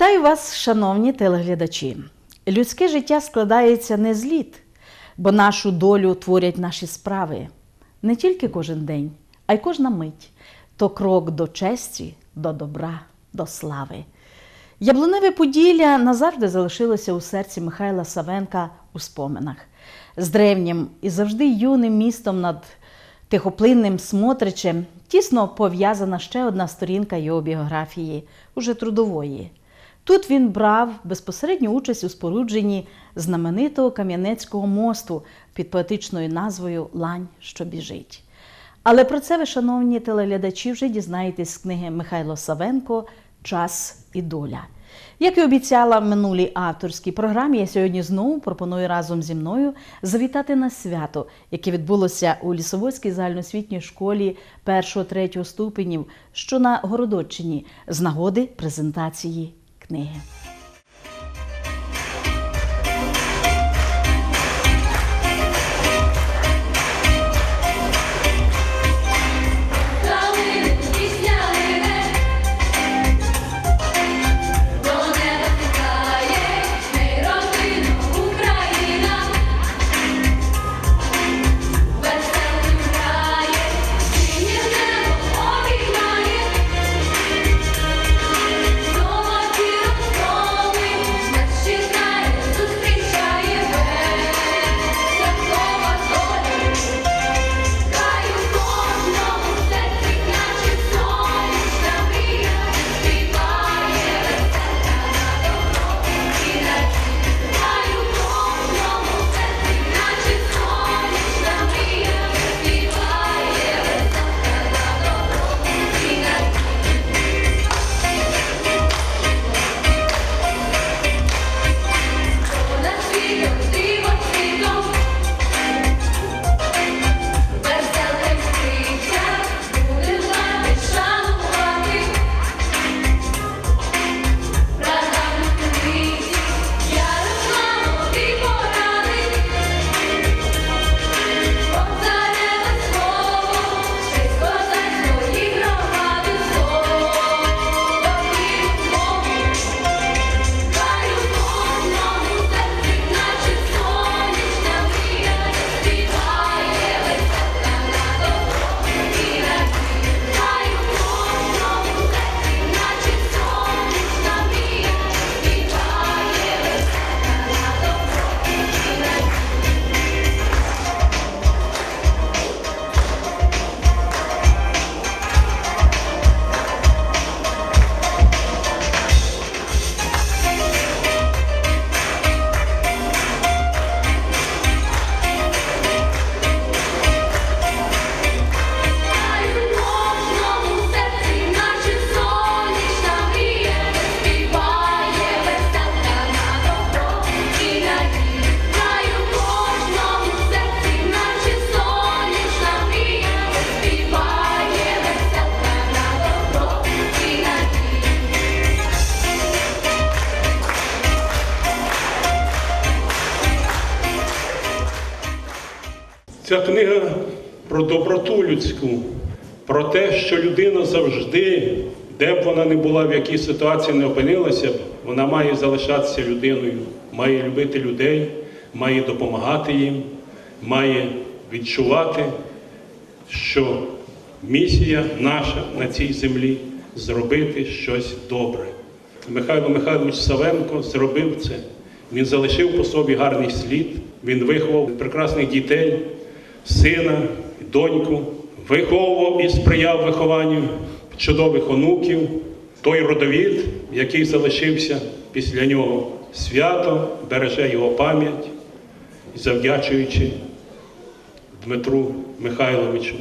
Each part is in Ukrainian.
Вітаю вас, шановні телеглядачі. Людське життя складається не з літ, бо нашу долю творять наші справи. Не тільки кожен день, а й кожна мить то крок до честі, до добра, до слави. Яблуневе Поділля назавжди залишилося у серці Михайла Савенка у споминах. З древнім і завжди юним містом над тихоплинним Смотричем тісно пов'язана ще одна сторінка його біографії, уже трудової. Тут він брав безпосередню участь у спорудженні знаменитого Кам'янецького мосту під поетичною назвою Лань, що біжить. Але про це ви, шановні телеглядачі, вже дізнаєтесь з книги Михайло Савенко Час і доля. Як і обіцяла в минулій авторській програмі, я сьогодні знову пропоную разом зі мною завітати на свято, яке відбулося у Лісоводській загальноосвітній школі 1-3 ступенів, що на Городоччині, з нагоди презентації книги. Калини людську, про те, що людина завжди, де б вона не була, в якій ситуації не опинилася вона має залишатися людиною, має любити людей, має допомагати їм, має відчувати, що місія наша на цій землі зробити щось добре. Михайло Михайлович Савенко зробив це. Він залишив по собі гарний слід, він виховав прекрасних дітей, сина, доньку, виховував і сприяв вихованню чудових онуків, той родовід, який залишився після нього свято, береже його пам'ять, завдячуючи Дмитру Михайловичу.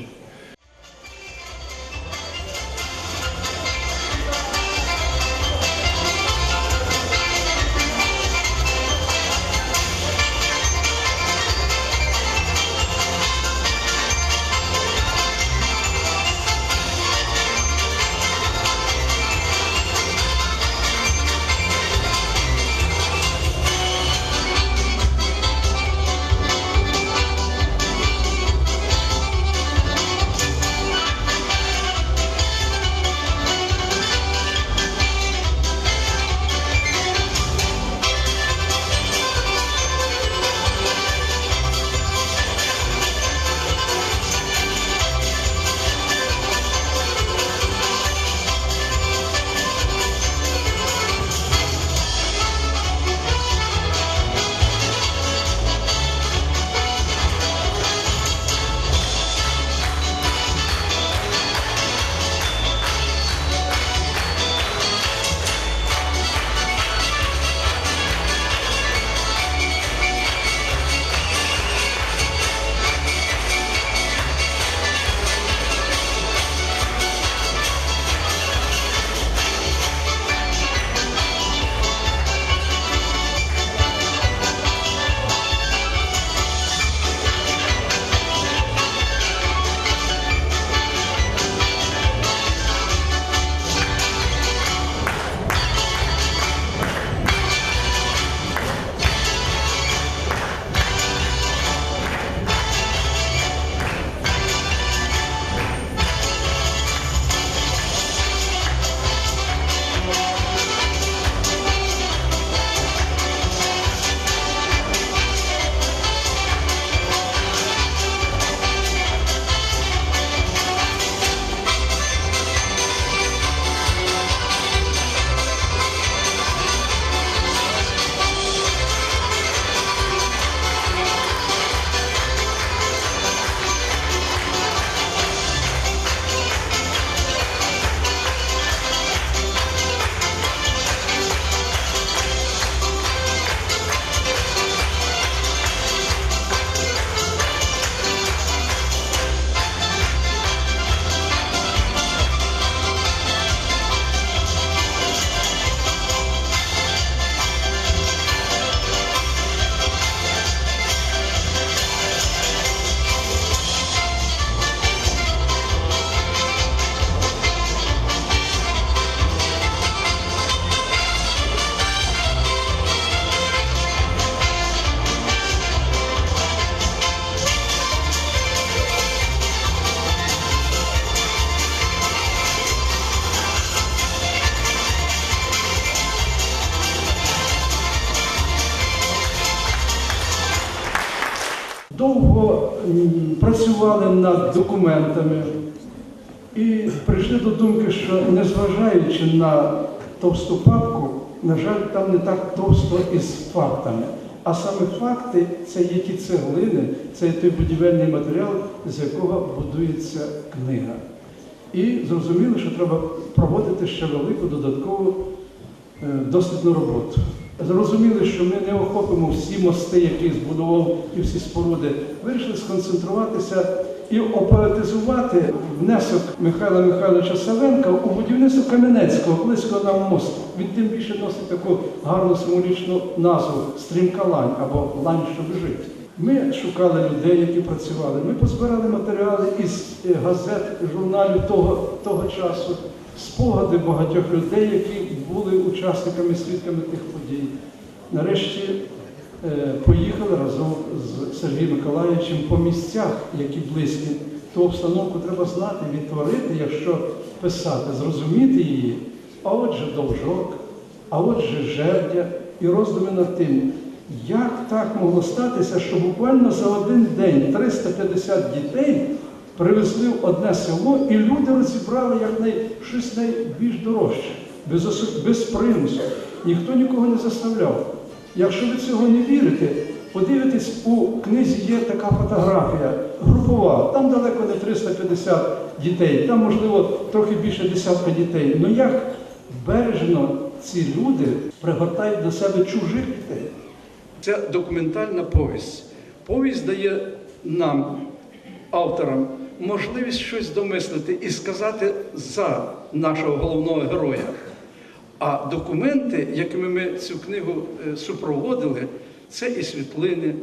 Над документами і прийшли до думки, що незважаючи на товсту папку, на жаль, там не так товсто із фактами. А саме факти це є ті цеглини, це є той будівельний матеріал, з якого будується книга. І зрозуміли, що треба проводити ще велику додаткову е, дослідну роботу. Зрозуміли, що ми не охопимо всі мости, які збудував і всі споруди. Вирішили сконцентруватися і оператизувати внесок Михайла Михайловича Савенка у будівництво Кам'янецького, близько нам мосту. Він тим більше носить таку гарну символічну назву Стрімка лань або лань, що біжить. Ми шукали людей, які працювали. Ми позбирали матеріали із е, газет, журналів того, того часу, спогади багатьох людей, які були учасниками, свідками тих подій. Нарешті поїхали разом з Сергієм Миколаївичем по місцях, які близькі. Ту обстановку треба знати, відтворити, якщо писати, зрозуміти її. А отже, довжок, а отже, жердя і роздуми над тим, як так могло статися, що буквально за один день 350 дітей привезли в одне село, і люди розібрали як най... щось найбільш дорожче, без, особ... без примусу. Ніхто нікого не заставляв. Якщо ви цього не вірите, подивитесь, у книзі є така фотографія групова, там далеко не 350 дітей, там, можливо, трохи більше десятка дітей. Ну як бережно ці люди пригортають до себе чужих дітей? Це документальна повість. Повість дає нам, авторам, можливість щось домислити і сказати за нашого головного героя. А документи, якими ми цю книгу е, супроводили, це і світлини,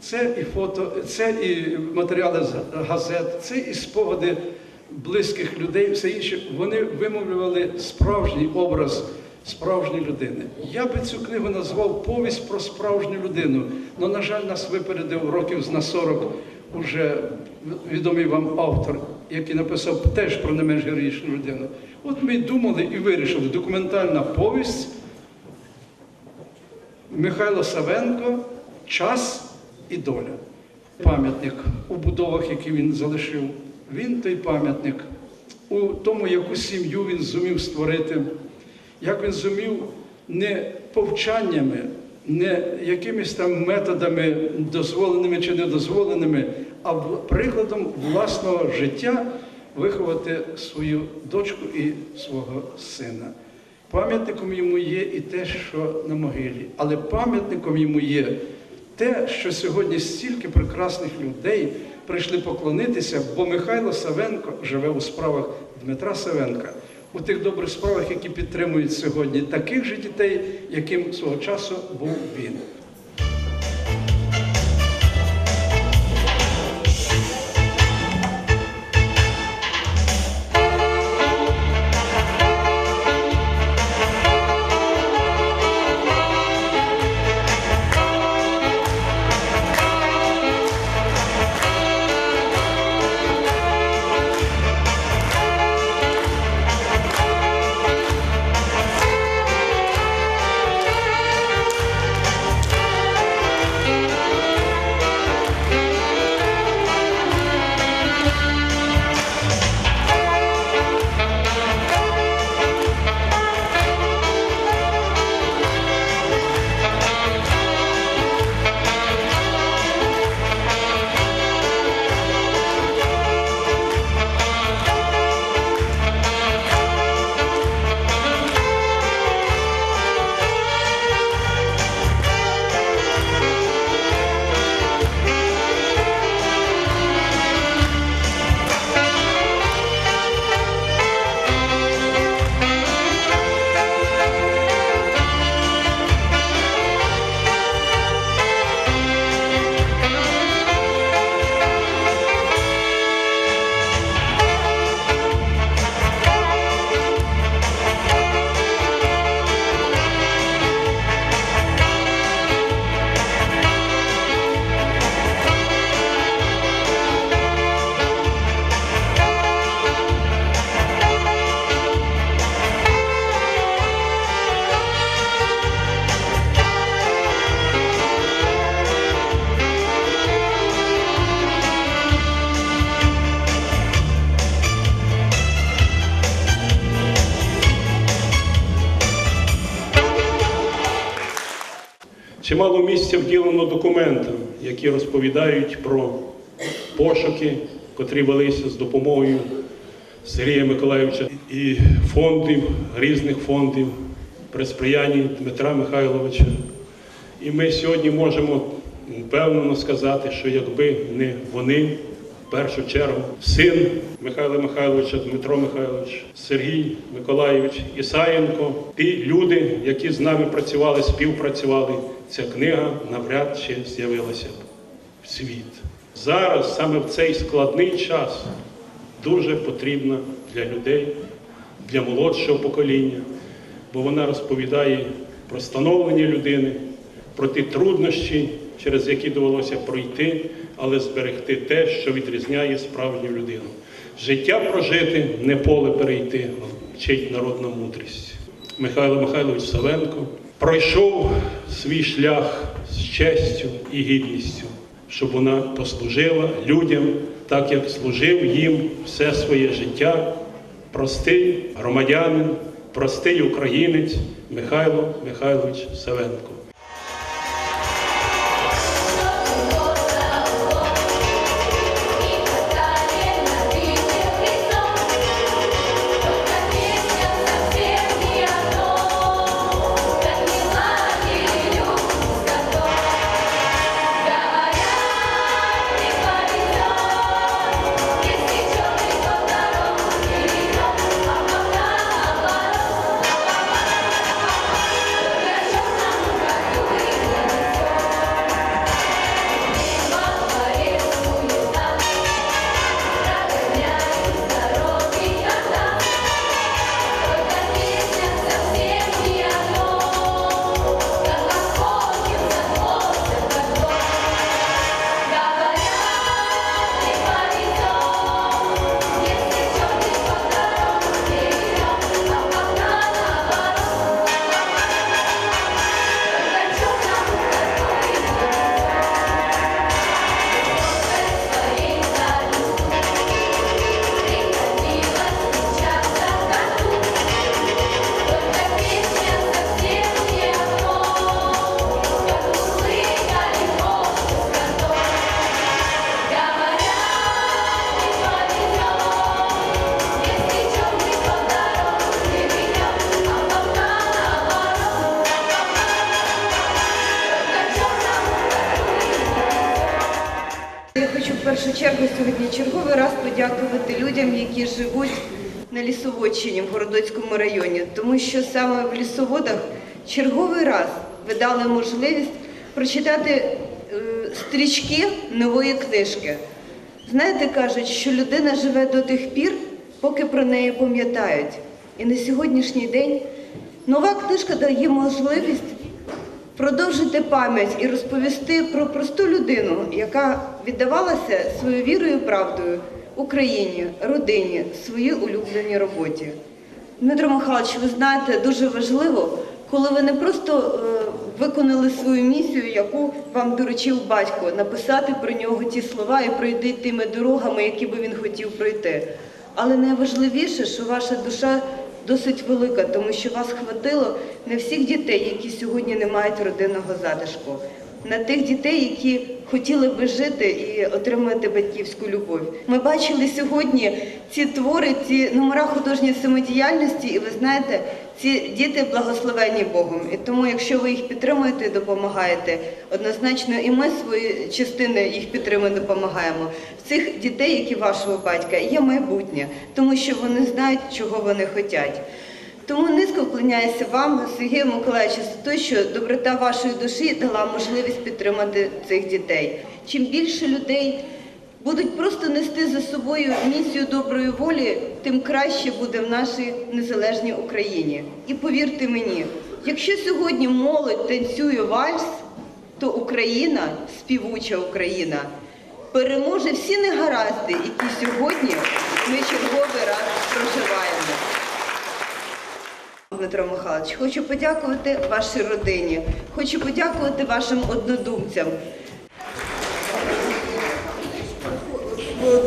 це і фото, це і матеріали з газет, це і спогади близьких людей, все інше. Вони вимовлювали справжній образ справжньої людини. Я би цю книгу назвав Повість про справжню людину. але, на жаль, нас випередив років на 40 уже відомий вам автор, який написав теж про не менш героїчну людину. От ми думали і вирішили документальна повість Михайло Савенко Час і доля. Пам'ятник у будовах, які він залишив. Він той пам'ятник у тому, яку сім'ю він зумів створити, як він зумів не повчаннями, не якимись там методами, дозволеними чи недозволеними, а прикладом власного життя виховати свою дочку і свого сина. Пам'ятником йому є і те, що на могилі, але пам'ятником йому є те, що сьогодні стільки прекрасних людей прийшли поклонитися, бо Михайло Савенко живе у справах Дмитра Савенка, у тих добрих справах, які підтримують сьогодні таких же дітей, яким свого часу був він. Які розповідають про пошуки, котрі велися з допомогою Сергія Миколаївича і фондів, різних фондів при сприянні Дмитра Михайловича. І ми сьогодні можемо впевнено сказати, що якби не вони, в першу чергу, син Михайла Михайловича, Дмитро Михайлович, Сергій Миколаївич Ісаєнко, ті люди, які з нами працювали, співпрацювали, ця книга навряд чи з'явилася в світ. Зараз, саме в цей складний час, дуже потрібна для людей, для молодшого покоління, бо вона розповідає про становлення людини, про ті труднощі, через які довелося пройти, але зберегти те, що відрізняє справжню людину. Життя прожити, не поле перейти, вчить народна мудрість. Михайло Михайлович Савенко пройшов свій шлях з честю і гідністю, щоб вона послужила людям, так як служив їм все своє життя. Простий громадянин, простий українець Михайло Михайлович Савенко. Лісоводщині в Городоцькому районі, тому що саме в лісоводах черговий раз ви дали можливість прочитати е, стрічки нової книжки. Знаєте, кажуть, що людина живе до тих пір, поки про неї пам'ятають. І на сьогоднішній день нова книжка дає можливість продовжити пам'ять і розповісти про просту людину, яка віддавалася своєю вірою і правдою Україні, родині, своїй улюбленій роботі. Дмитро Михайлович, ви знаєте, дуже важливо, коли ви не просто е, виконали свою місію, яку вам доручив батько, написати про нього ті слова і пройти тими дорогами, які би він хотів пройти. Але найважливіше, що ваша душа досить велика, тому що вас хватило на всіх дітей, які сьогодні не мають родинного затишку, на тих дітей, які хотіли би жити і отримати батьківську любов. Ми бачили сьогодні ці твори, ці номера художньої самодіяльності, і ви знаєте, ці діти благословені Богом. І тому, якщо ви їх підтримуєте і допомагаєте, однозначно і ми свої частини їх підтримуємо, допомагаємо. В цих дітей, які вашого батька, є майбутнє, тому що вони знають, чого вони хочуть. Тому низько вклоняюся вам, Сергію Миколаївичу, за те, що доброта вашої душі дала можливість підтримати цих дітей. Чим більше людей будуть просто нести за собою місію доброї волі, тим краще буде в нашій незалежній Україні. І повірте мені, якщо сьогодні молодь танцює вальс, то Україна, співуча Україна, переможе всі негаразди, які сьогодні ми черговий раз проживаємо. Дмитро Михайлович, хочу подякувати вашій родині, хочу подякувати вашим однодумцям.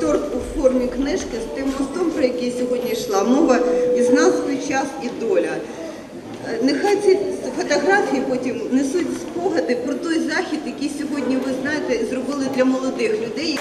Торт у формі книжки з тим мостом, про який сьогодні йшла мова, із назвою час і доля. Нехай ці фотографії потім несуть спогади про той захід, який сьогодні ви знаєте зробили для молодих людей.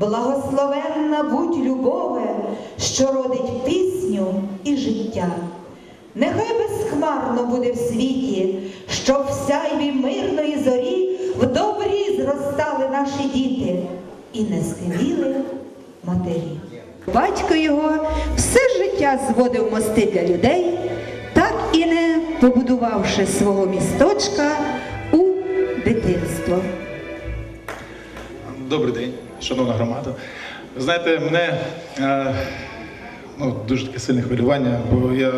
Благословенна будь любове, що родить пісню і життя. Нехай безхмарно буде в світі, щоб в мирної зорі в добрі зростали наші діти і не схиліли матері. Батько його все життя зводив мости для людей, так і не побудувавши свого місточка у дитинство. Добрий день, шановна громада. Ви знаєте, мене е, ну, дуже таке сильне хвилювання, бо я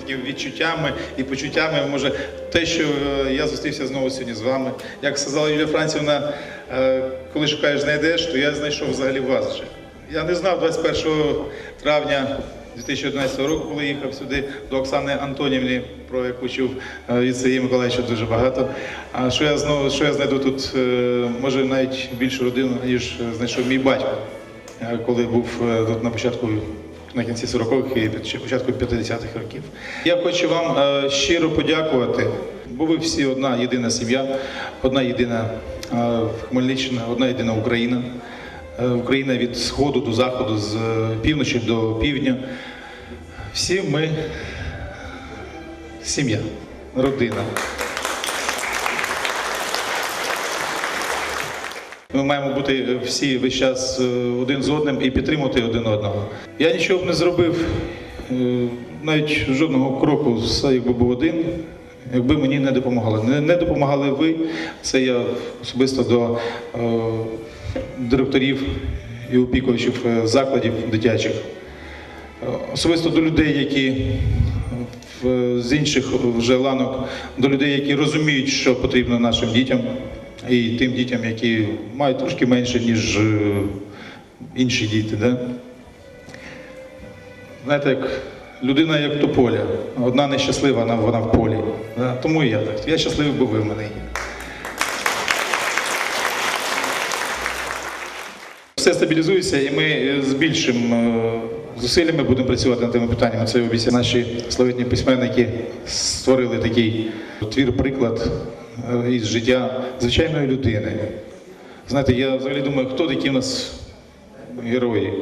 такими відчуттями і почуттями. Може, те, що е, я зустрівся знову сьогодні з вами. Як сказала Юлія Францівна, е, коли шукаєш, знайдеш, то я знайшов взагалі вас вже. Я не знав 21 травня 2011 року, коли їхав сюди до Оксани Антонівни, про яку чув е, від Сергія Миколаївича дуже багато. А що я знову що я знайду тут, е, може навіть більшу родину, ніж знайшов мій батько, е, коли був е, тут на початку. На кінці 40-х і початку 50-х років. Я хочу вам е, щиро подякувати, бо ви всі одна єдина сім'я, одна єдина е, Хмельниччина, одна єдина Україна. Е, Україна від сходу до заходу, з е, півночі до півдня. Всі ми сім'я, родина. Ми маємо бути всі весь час е, один з одним і підтримувати один одного. Я нічого б не зробив, е, навіть жодного кроку все якби був один, якби мені не допомагали. Не, допомагали ви. Це я особисто до е, директорів і опікувачів закладів дитячих. Особисто до людей, які з інших вже ланок, до людей, які розуміють, що потрібно нашим дітям, і тим дітям, які мають трошки менше, ніж е, інші діти. Да? Знаєте, як людина як тополя. Одна нещаслива, вона, вона в полі. Да? Тому і я так. Я щасливий, бо ви в мене є. Все стабілізується, і ми е, з більшим е, зусиллями будемо працювати над тими питаннями. Це обіцяють наші славетні письменники створили такий твір-приклад е, із життя звичайної людини. Знаєте, я взагалі думаю, хто такі в нас герої?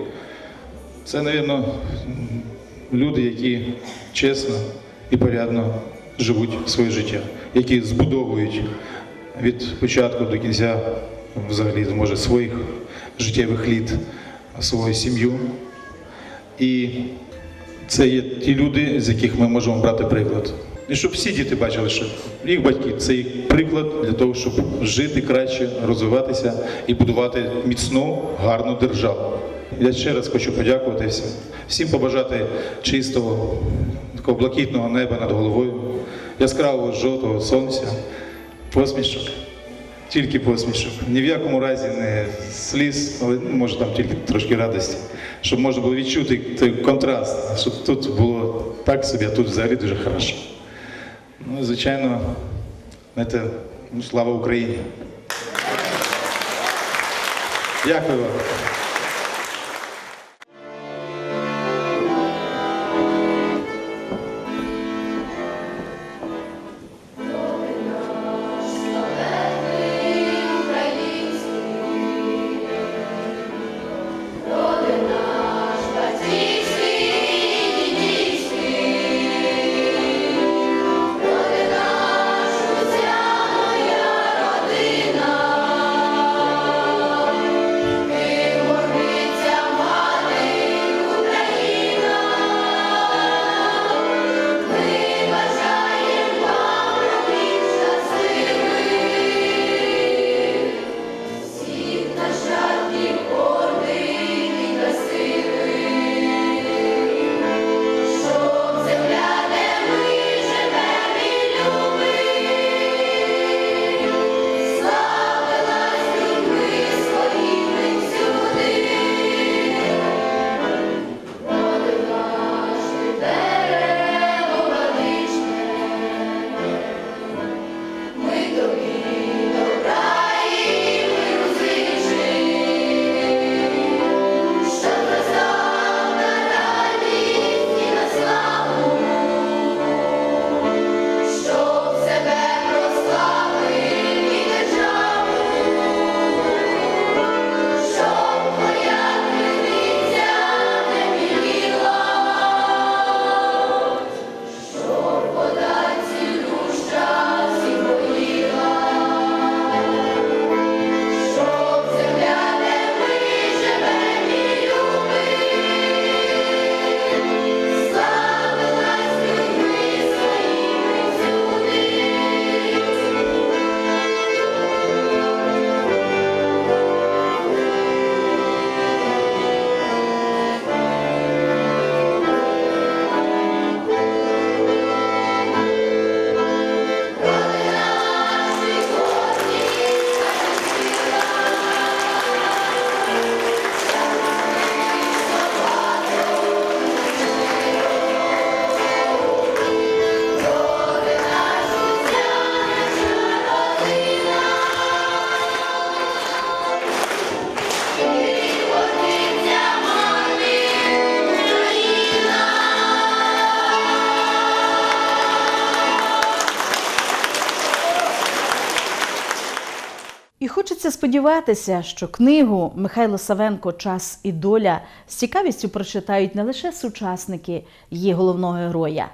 Це, мабуть, люди, які чесно і порядно живуть своє життя, які збудовують від початку до кінця взагалі може своїх життєвих літ свою сім'ю. І це є ті люди, з яких ми можемо брати приклад. І щоб всі діти бачили, що їх батьки це їх приклад для того, щоб жити краще, розвиватися і будувати міцну, гарну державу. Я ще раз хочу подякувати всім, всім побажати чистого, такого блакитного неба над головою, яскравого жовтого сонця, посмішок, тільки посмішок. Ні в якому разі не сліз, але ну, може там тільки трошки радості, щоб можна було відчути той контраст, щоб тут було так собі, а тут взагалі дуже хорошо. Ну, звичайно, знаєте, ну, слава Україні. Дякую вам. Сподіватися, що книгу Михайло Савенко Час і доля з цікавістю прочитають не лише сучасники її головного героя,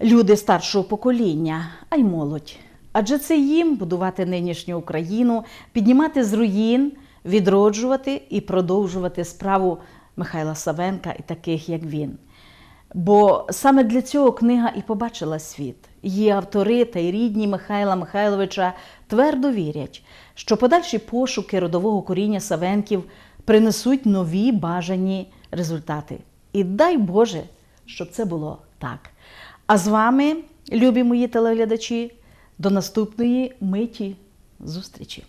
люди старшого покоління, а й молодь. Адже це їм будувати нинішню Україну, піднімати з руїн, відроджувати і продовжувати справу Михайла Савенка і таких, як він. Бо саме для цього книга і побачила світ. Її автори та й рідні Михайла Михайловича твердо вірять, що подальші пошуки родового коріння Савенків принесуть нові бажані результати. І дай Боже, щоб це було так. А з вами, любі мої телеглядачі, до наступної миті зустрічі.